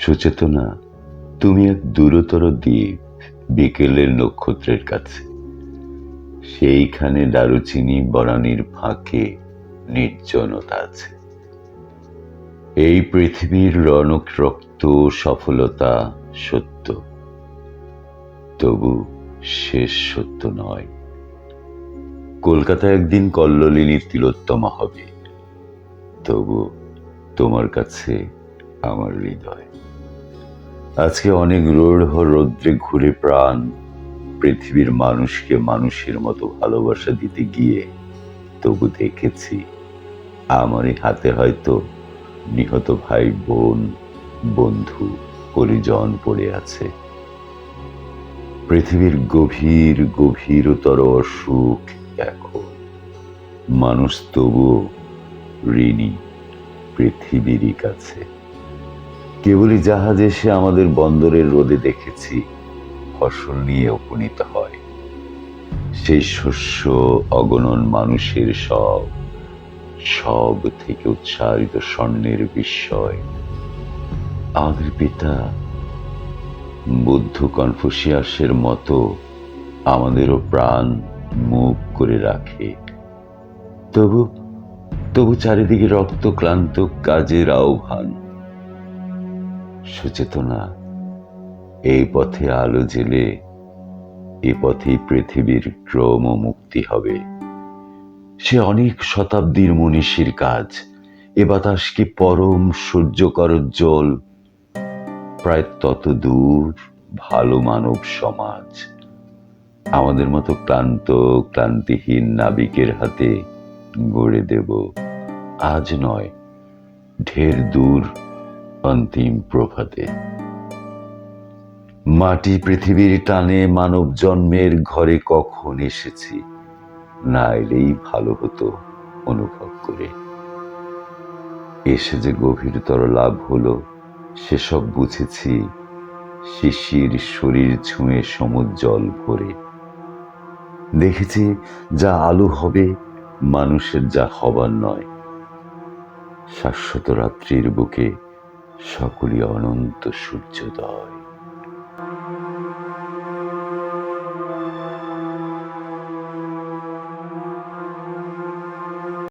সুচেতনা, তুমি এক দূরতর দ্বীপ বিকেলের নক্ষত্রের কাছে। সেইখানে দারুচিনি বরানির ফাঁকে নির্জনতা আছে। এই পৃথিবীর রণক রক্ত সফলতা সত্য, তবু শেষ সত্য নয়। কলকাতা একদিন কল্লোলিনী তিলোত্তমা হবে, তবু তোমার কাছে আমার হৃদয়। আজকে অনেক রোড় রৌদ্রে ঘুরে প্রাণ। পৃথিবীর মানুষকে মানুষের মতো ভালোবাসা দিতে গিয়ে তবু দেখেছি, আমারই হাতে হয়তো নিহত ভাই, বোন, বন্ধু, পরিজন পড়ে আছে। পৃথিবীর গভীর, গভীরতর অসুখ এখন। মানুষ তবুও ঋণী পৃথিবীরই কাছে। কেবলই জাহাজ এসে আমাদের বন্দরের রোদে দেখেছি ফসল নিয়ে উপনীত হয়। সেই শস্য অগণন মানুষের সব সব থেকে উচ্চারিত স্বর্ণের বিস্ময়। আমাদের পিতা বুদ্ধ কনফুসিয়াসের মতো আমাদেরও প্রাণ মুখ করে রাখে। তবু তবু চারিদিকে রক্ত ক্লান্ত কাজের আহ্বান। সচেতনা। এই পথে আলো জেলে, এ পথেই পৃথিবীর ক্রম মুক্তি হবে। সে অনেক শতাব্দীর মনীষীর কাজ। এ বাতাস কি পরম জল? প্রায় তত দূর ভালো মানব সমাজ। আমাদের মতো ক্লান্ত, ক্লান্তিহীন নাবিকের হাতে গড়ে দেব। আজ নয়, ঢের দূর অন্তিম প্রভাতে। মাটি পৃথিবীর টানে মানব জন্মের ঘরে কখন এসেছি, না এলেই ভালো হতো অনুভব করে। এসে যে গভীরতর লাভ হলো, সেসব বুঝেছি, শিশির শরীর ছুঁয়ে সমুজ্জ্বল ভরে। দেখেছি যা আলু হবে, মানুষের যা হবার নয়। শাশ্বত রাত্রির বুকে সকলই অনন্ত সূর্যোদয়।